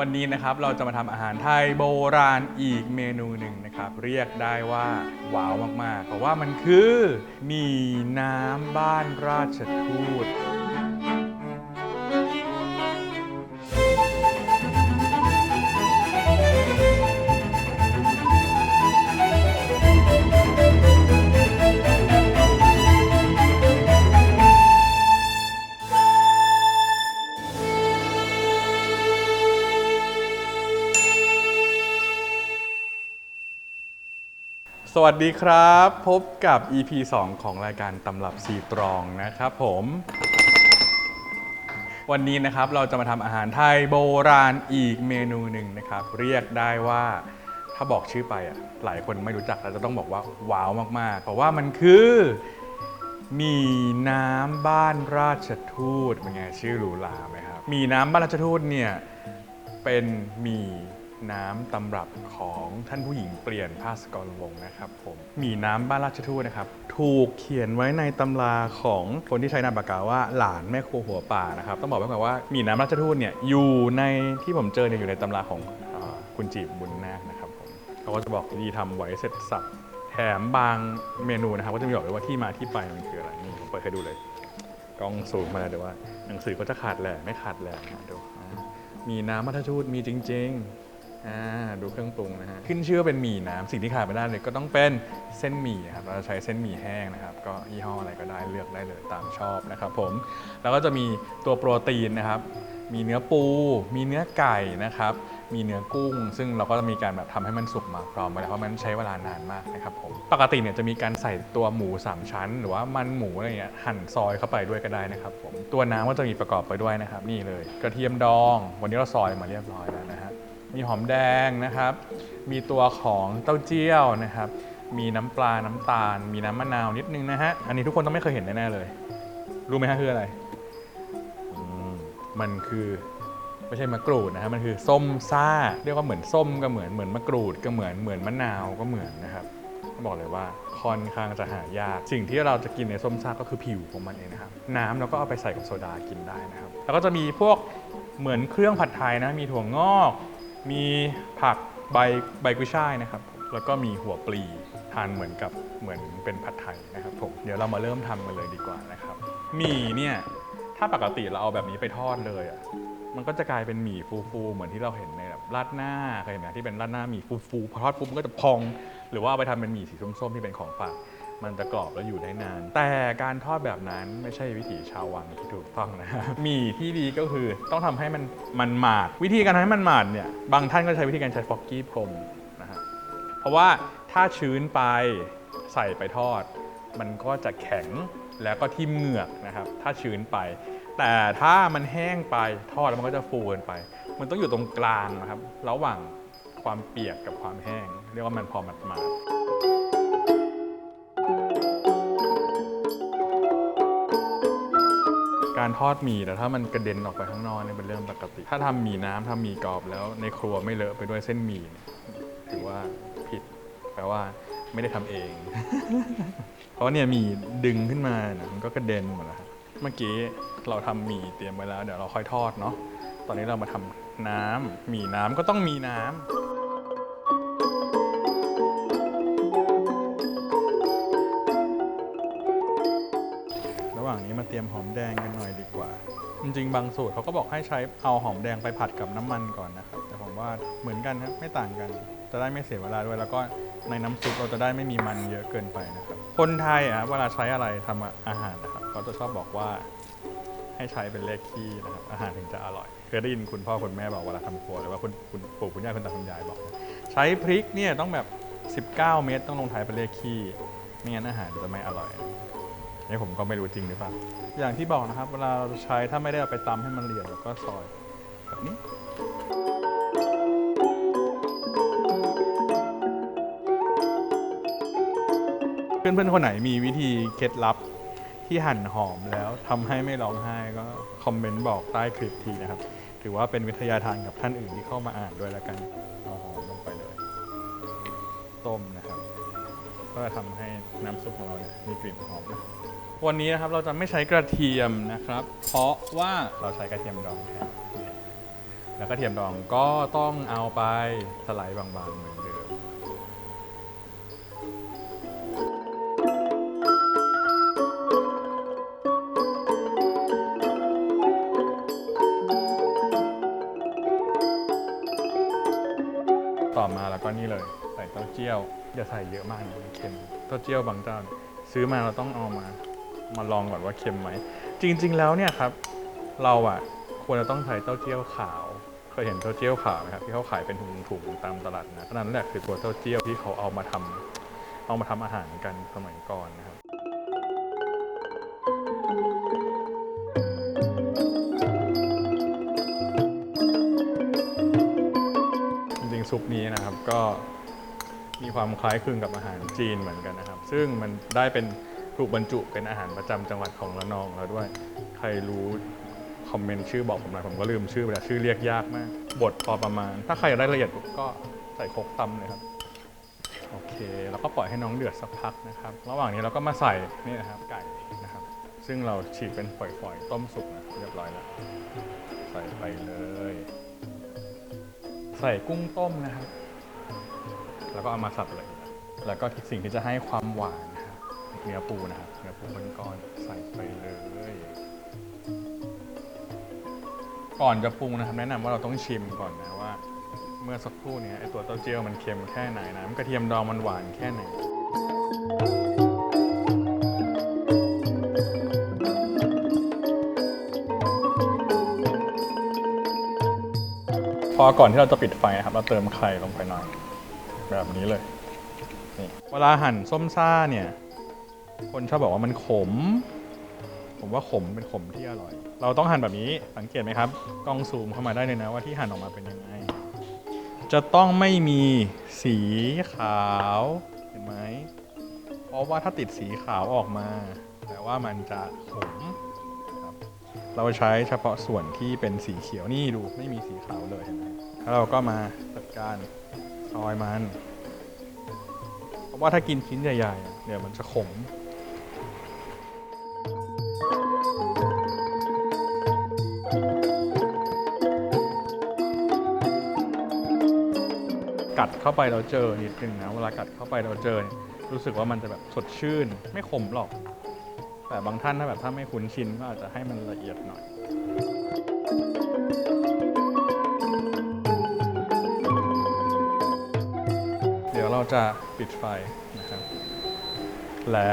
วันนี้นะครับเราจะมาทำอาหารไทยโบราณอีกเมนูหนึ่งนะครับ เรียกได้ว่าว้าวมากๆเพราะว่ามันคือหมี่น้ำบ้านราชทูต วัสดีครับ พบกับ EP 2 ของรายการตำรับซีตรองนะครับผม วันนี้นะครับเราจะมาทำอาหารไทยโบราณอีกเมนูหนึ่งนะครับ เรียกได้ว่าถ้าบอกชื่อไปอะหลายคนไม่รู้จักเราจะต้องบอกว่าว้าวมากๆ เพราะว่ามันคือมีน้ำบ้านราชทูตเป็นไงชื่อหรูหราไหมครับมีน้ำบ้านราชทูตเนี่ยเป็นมี น้ำตำรับของท่านผู้หญิงเปลี่ยนภาสกรวงนะครับผมหมี่น้ำบ้านราชทูตนะครับ ถูกเขียนไว้ในตำราของคนที่ใช้นามปากกาว่าหลานแม่ครัวหัวป่านะครับ ต้องบอกไว้ก่อนว่าหมี่น้ำราชทูตเนี่ยอยู่ในที่ผมเจอเนี่ยอยู่ในตำราของอคุณจีบบุญนาคนะครับผมเขาก็จะบอกวิธีทำไว้เสร็จสับแถมบางเมนูนะครับก็จะมีบอกเลยว่าที่มาที่ไปมันคืออะไรนี่ผมเปิดให้ดูเลยกล้องซูมมาเลยว่าหนังสือก็จะขาดแหล่ไม่ขาดแหล่นะดูมีน้ำมัททูตมีจริง ๆ อ่าดูเครื่องปรุงนะฮะขึ้นชื่อว่าเป็นหมี่น้ำสิ่งที่ขาดไม่ได้เลยก็ต้องเป็นเส้นหมี่ครับเราจะใช้เส้นหมี่แห้งนะครับ ก็ยี่ห้ออะไรก็ได้เลือกได้เลยตามชอบนะครับผมแล้วก็จะมีตัวโปรตีนนะครับ มีเนื้อปู มีเนื้อไก่นะครับ มีเนื้อกุ้ง ซึ่งเราก็จะมีการแบบทำให้มันสุกมาพร้อมไปแล้วเพราะมันใช้เวลานานมากนะครับผมปกติเนี่ยจะมีการใส่ตัวหมู 3 ชั้น หรือว่ามันหมูอะไรเงี้ยหั่นซอยเข้าไปด้วยก็ได้นะครับผมตัวน้ำก็จะมีประกอบไปด้วยนะครับ นี่เลยกระเทียมดอง วันนี้เราซอยมาเรียบร้อยแล้วนะฮะ มีหอมแดงนะครับ มีตัวของเต้าเจี้ยวนะครับ มีน้ำปลา น้ำตาล มีน้ำมะนาวนิดนึงนะฮะ อันนี้ทุกคนต้องไม่เคยเห็นแน่ๆเลย รู้ไหมฮะคืออะไรอืมมันคือไม่ใช่มะกรูดนะฮะ มันคือส้มซ่า เรียกว่าเหมือนส้มก็เหมือนเหมือนมะกรูดก็เหมือนเหมือนมะนาวก็เหมือนนะครับบอกเลยว่าค่อนข้างจะหายาก สิ่งที่เราจะกินในส้มซ่าก็คือผิวของมันเองนะครับ น้ำเราก็เอาไปใส่กับโซดากินได้นะครับ แล้วก็จะมีพวกเหมือนเครื่องผัดไทยนะ มีถั่วงอก มีผักใบใบกุยช่ายนะครับ แล้วก็มีหัวปลีทานเหมือนกับเหมือนเป็นผัดไทยนะครับผมเดี๋ยวเรามาเริ่มทำกันเลยดีกว่านะครับหมี่เนี่ยถ้าปกติเราเอาแบบนี้ไปทอดเลยอะมันก็จะกลายเป็นหมี่ฟูๆเหมือนที่เราเห็นในแบบราดหน้าเคยเห็นไหมที่เป็นราดหน้าหมี่ฟูๆพอทอดปุ๊บมันก็จะพอง หรือว่าเอาไปทำเป็นหมี่สีส้มๆที่เป็นของฝาก มันจะกรอบแล้วอยู่ได้นาน แต่การทอดแบบนั้นไม่ใช่วิถีชาววังที่ถูกต้องนะมีที่ดีก็คือต้องทำให้มันมันหมาด วิธีการทำให้มันหมาดเนี่ยบางท่านก็ใช้วิธีการใช้ฟอกกี้พรมนะฮะเพราะว่าถ้าชื้นไปใส่ไปทอด มันก็จะแข็งแล้วก็ทิ่มเหงือกนะครับ ถ้าชื้นไป แต่ถ้ามันแห้งไปทอดแล้วมันก็จะฟูเกินไป มันต้องอยู่ตรงกลางนะครับ ระหว่างความเปียกกับความแห้ง เรียกว่ามันพอมัดมาด การทอดหมี่แต่ถ้ามันกระเด็นออกไปข้างนอกเนี่ยเป็นเรื่องปกติ ถ้าทำหมี่น้ำทำหมี่กรอบแล้วในครัวไม่เลอะไปด้วยเส้นหมี่เนี่ยถือว่าผิดแปลว่าไม่ได้ทำเอง เพราะเนี่ยหมีดึงขึ้นมานะมันก็กระเด็นหมดแล้วเมื่อกี้เราทำหมี่เตรียมไว้แล้ว เดี๋ยวเราค่อยทอดเนาะตอนนี้เรามาทำน้ำหมี่น้ำก็ต้องมีน้ำระหว่า เตรียมหอมแดงกันหน่อยดีกว่า จริงๆ บางสูตรเขาก็บอกให้ใช้เอาหอมแดงไปผัดกับน้ำมันก่อนนะครับ แต่ผมว่าเหมือนกันครับไม่ต่างกัน จะได้ไม่เสียเวลาด้วย แล้วก็ในน้ำซุปเราจะได้ไม่มีมันเยอะเกินไปนะครับ คนไทยอะเวลาใช้อะไรทำอาหารนะครับเขาจะชอบบอกว่าให้ใช้เป็นเลขคี่นะครับอาหารถึงจะอร่อยเคยได้ยินคุณพ่อคุณแม่บอกเวลาทำครัวหรือว่าคุณคุณปู่คุณย่าคุณตาคุณยายบอก ใช้พริกเนี่ยต้องแบบ 19 เม็ดต้องลงท้ายเป็นเลขคี่ไม่งั้นอาหารจะไม่อร่อย นี่ผมก็ไม่รู้จริงหรือเปล่า อย่างที่บอกนะครับ เวลาเราใช้ถ้าไม่ได้เอาไปตำให้มันละเอียดเราก็ซอยแบบนี้เพื่อนๆคนไหนมีวิธีเคล็ดลับที่หั่นหอมแล้วทำให้ไม่ร้องไห้ก็คอมเมนต์บอกใต้คลิปทีนะครับ ถือว่าเป็นวิทยาทานกับท่านอื่นที่เข้ามาอ่านด้วยแล้วกันเอาหอมลงไปเลย ต้มนะครับเพื่อทำให้น้ำซุปของเราเนี่ยมีกลิ่นหอมนะ วันนี้นะครับเราจะไม่ใช้กระเทียมนะครับ เพราะว่าเราใช้กระเทียมดองแทนแล้วก็เทียมดองก็ต้องเอาไปสไลด์บางๆเหมือนเดิมต่อมาแล้วก็นี่เลยใส่เต้าเจี้ยวอย่าใส่เยอะมากนะมันเค็มเต้าเจี้ยวบางเจ้านซื้อมาเราต้องเอามา มาลองก่อนว่าเค็มไหม จริง ๆ แล้วเนี่ยครับเราอะควรจะต้องใช้เต้าเจี้ยวขาวเคยเห็นเต้าเจี้ยวขาวไหมครับที่เขาขายเป็นถุงๆตามตลาดนะนั่นแหละคือตัวเต้าเจี้ยวที่เขาเอามาทำเอามาทำอาหารกันสมัยก่อนนะครับจริงๆซุปนี้นะครับก็มีความคล้ายคลึงกับอาหารจีนเหมือนกันนะครับ ซึ่งมันได้เป็น ถูกบรรจุเป็นอาหารประจำจังหวัดของระนองแล้วด้วย ใครรู้คอมเมนต์ชื่อบอกผมหน่อยผมก็ลืมชื่อไปแล้วชื่อเรียกยากมาก บทพอประมาณ ถ้าใครอยากได้ละเอียดก็ใส่คกตำเลยครับโอเค แล้วก็ปล่อยให้น้องเดือดสักพักนะครับ ระหว่างนี้เราก็มาใส่นี่นะครับไก่นะครับ ซึ่งเราฉีกเป็นฝอยๆ ต้มสุกนะเรียบร้อยแล้ว ใส่ไปเลย ใส่กุ้งต้มนะครับ แล้วก็เอามาสับเลย แล้วก็สิ่งที่จะให้ความหวาน เนื้อปูนะครับเนื้อปูเป็นก้อนใส่ไปเลย ก่อนจะปรุงนะครับ แนะนำว่าเราต้องชิมก่อนนะว่า เมื่อสักครู่เนี้ไอตัวเต้าเจี้ยวมันเค็มแค่ไหนน้ำกระเทียมดองมันหวานแค่ไหนพอก่อนที่เราจะปิดไฟนะครับ เราเติมไข่ลงไปหน่อย แบบนี้เลยนี่เวลาหั่นส้มซ่าเนี่ย คนชอบบอกว่ามันขม ผมว่าขมเป็นขมที่อร่อย เราต้องหั่นแบบนี้สังเกตไหมครับกล้องซูมเข้ามาได้เลยนะว่าที่หั่นออกมาเป็นยังไง จะต้องไม่มีสีขาวเห็นไหมเพราะว่าถ้าติดสีขาวออกมาแปลว่ามันจะขมครับเราใช้เฉพาะส่วนที่เป็นสีเขียวนี่ดูไม่มีสีขาวเลยเห็นไหมแล้วเราก็มาจัดการซอยมัน เพราะว่าถ้ากินชิ้นใหญ่ๆ เดี๋ยวมันจะขม เข้าไปเราเจอนิดนึงนะ เวลากัดเข้าไปเราเจอรู้สึกว่ามันจะแบบสดชื่น ไม่ขมหรอก แต่บางท่านถ้าแบบถ้าไม่คุ้นชินก็อาจจะให้มันละเอียดหน่อยเดี๋ยวเราจะปิดไฟนะครับ และ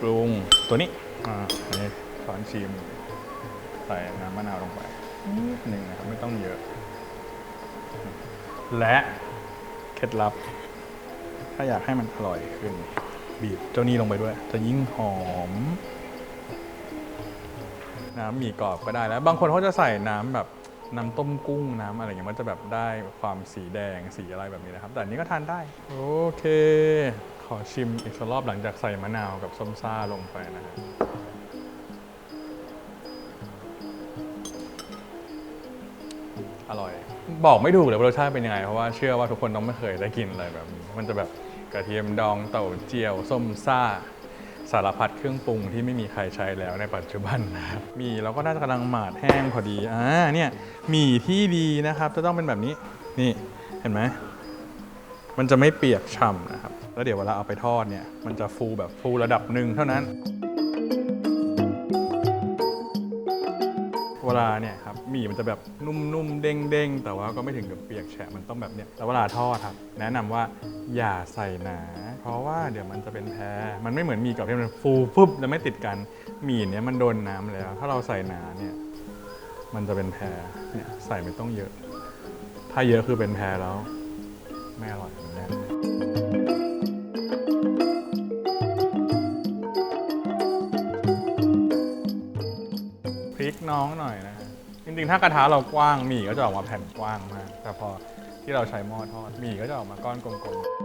ปรุงตัวนี้อ่าอันนี้ช้อนชิมใส่น้ำมะนาวลงไปนิดหนึ่งนะครับ ไม่ต้องเยอะ และ เคล็ดลับ ถ้าอยากให้มันอร่อยขึ้น บีบเจ้านี้ลงไปด้วย จะยิ่งหอม น้ำหมี่กรอบก็ได้แล้ว บางคนเขาจะใส่น้ำแบบน้ำต้มกุ้งน้ำอะไรอย่างเงี้ยมันจะแบบได้ความสีแดงสีอะไรแบบนี้นะครับ แต่อันนี้ก็ทานได้ โอเค ขอชิมอีกสักรอบหลังจากใส่มะนาวกับส้มซ่าลงไปนะครับอร่อย บอกไม่ถูกเลยว่ารสชาติเป็นยังไง เพราะว่าเชื่อว่าทุกคนต้องไม่เคยได้กินอะไรแบบนี้มันจะแบบกระเทียมดองเต่าเจียว ส้มซ่า สารพัดเครื่องปรุงที่ไม่มีใครใช้แล้วในปัจจุบันนะครับมีเราก็น่าจะกำลังหมาดแห้งพอดีอ่าเนี่ยหมี่ที่ดีนะครับ จะต้องเป็นแบบนี้นี่เห็นไหมมันจะไม่เปียกฉ่ำนะครับ แล้วเดี๋ยวเวลาเอาไปทอดเนี่ยมันจะฟูแบบฟูระดับหนึ่งเท่านั้น เวลาเนี่ยครับหมี่มันจะแบบนุ่มๆเด้งๆ แต่ว่าก็ไม่ถึงกับเปียกแฉะมันต้องแบบเนี้ยแล้วเวลาทอดครับ แนะนำว่าอย่าใส่หนา เพราะว่าเดี๋ยวมันจะเป็นแพ้มันไม่เหมือนหมี่กับที่มันฟูปุ๊บแล้วไม่ติดกันหมี่เนี้ยมันโดนน้ำแล้ว ถ้าเราใส่หนาเนี่ยมันจะเป็นแพ้เนี่ยใส่ไม่ต้องเยอะ ถ้าเยอะคือเป็นแพ้แล้ว ไม่อร่อยเหมือนแน่ น้องหน่อยนะฮะจริงๆ ถ้ากระทะเรากว้างหมี่ก็จะออกมาแผ่นกว้างมาก แต่พอที่เราใช้หม้อทอดหมี่ก็จะออกมาก้อนกลมๆ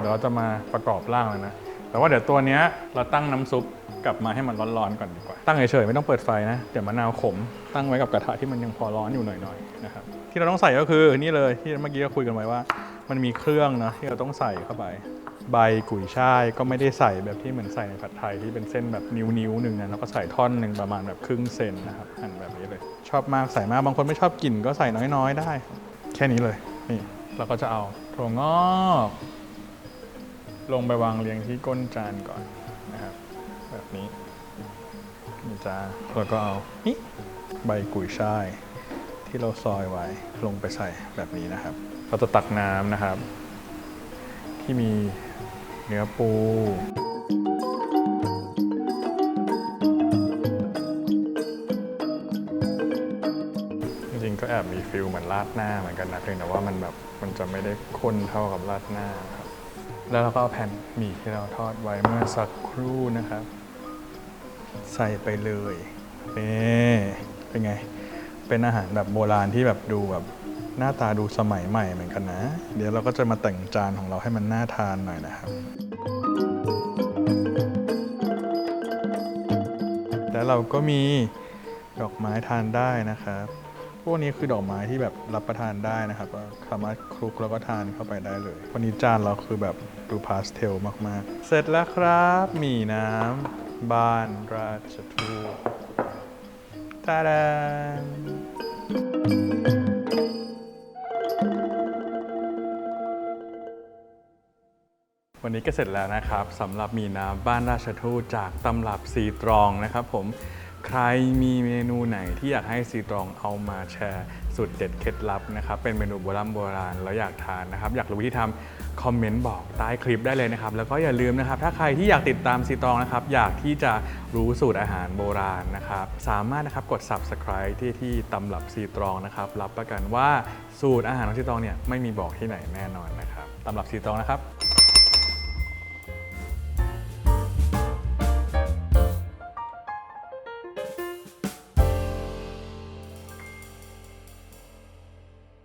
เดี๋ยวเราจะมาประกอบร่างแล้วนะ แต่ว่าเดี๋ยวตัวเนี้ยเราตั้งน้ำซุป กลับมาให้มันร้อนๆก่อนดีกว่า ตั้งเฉยๆไม่ต้องเปิดไฟนะ เดี๋ยวมะนาวขม ตั้งไว้กับกระทะที่มันยังพอร้อนอยู่หน่อยๆนะครับ ที่เราต้องใส่ก็คือนี่เลยที่เมื่อกี้เราคุยกันไว้ว่า มันมีเครื่องนะที่เราต้องใส่เข้าไป ใบกุยช่ายก็ไม่ได้ใส่แบบที่เหมือนใส่ในผัดไทยที่เป็นเส้นแบบนิ้วๆหนึ่งนะแล้วก็ใส่ท่อนหนึ่งประมาณแบบครึ่งเซนนะครับหั่นแบบนี้เลย ชอบมากใส่มากบางคนไม่ชอบกลิ่นก็ใส่น้อยๆได้ แค่นี้เลยนี่เราก็จะเอาถั่วงอกลงไปวางเรียงที่ก้นจานก่อนนะครับแบบ นี้นี่จ้าแล้วก็เอานี่ใบกุยช่ายที่เราซอยไว้ลงไปใส่แบบนี้นะครับ เราจะตักน้ำนะครับ ที่มีเนื้อปูจริงก็แอบมีฟิลเหมือนราดหน้าเหมือนกันนะเพียงแต่ว่ามันแบบมันจะไม่ได้ข้นเท่ากับราดหน้าครับ แล้วเราก็เอาแผ่นหมี่ที่เราทอดไว้เมื่อสักครู่นะครับ ใส่ไปเลยนี่เป็นไง เป็นอาหารแบบโบราณที่แบบดูแบบหน้าตาดูสมัยใหม่เหมือนกันนะ เดี๋ยวเราก็จะมาแต่งจานของเราให้มันน่าทานหน่อยนะครับ แล้วเราก็มีดอกไม้ทานได้นะครับ พวกนี้คือดอกไม้ที่แบบรับประทานได้นะครับสามารถคลุกแล้วก็ทานเข้าไปได้เลย วันนี้จานเราคือแบบดูพาสเทลมากๆ เสร็จแล้วครับ หมี่น้ำ บ้านราชทูตตาดานวันนี้ก็เสร็จแล้วนะครับสำหรับมีน้ำบ้านราชทูตจากตำรับซีตรองนะครับผม ใครมีเมนูไหนที่อยากให้ซีตรองเอามาแชร์สูตรเด็ดเคล็ดลับนะครับ เป็นเมนูโบราณโบราณแล้วอยากทานนะครับ อยากรู้วิธีทำคอมเมนต์บอกใต้คลิปได้เลยนะครับ แล้วก็อย่าลืมนะครับ ถ้าใครที่อยากติดตามซีตรองนะครับ อยากที่จะรู้สูตรอาหารโบราณนะครับ สามารถนะครับกด subscribe ที่ที่ตำรับซีตรองนะครับ รับประกันว่าสูตรอาหารของซีตรองเนี่ยไม่มีบอกที่ไหนแน่นอนนะครับตำรับซีตรองนะครับ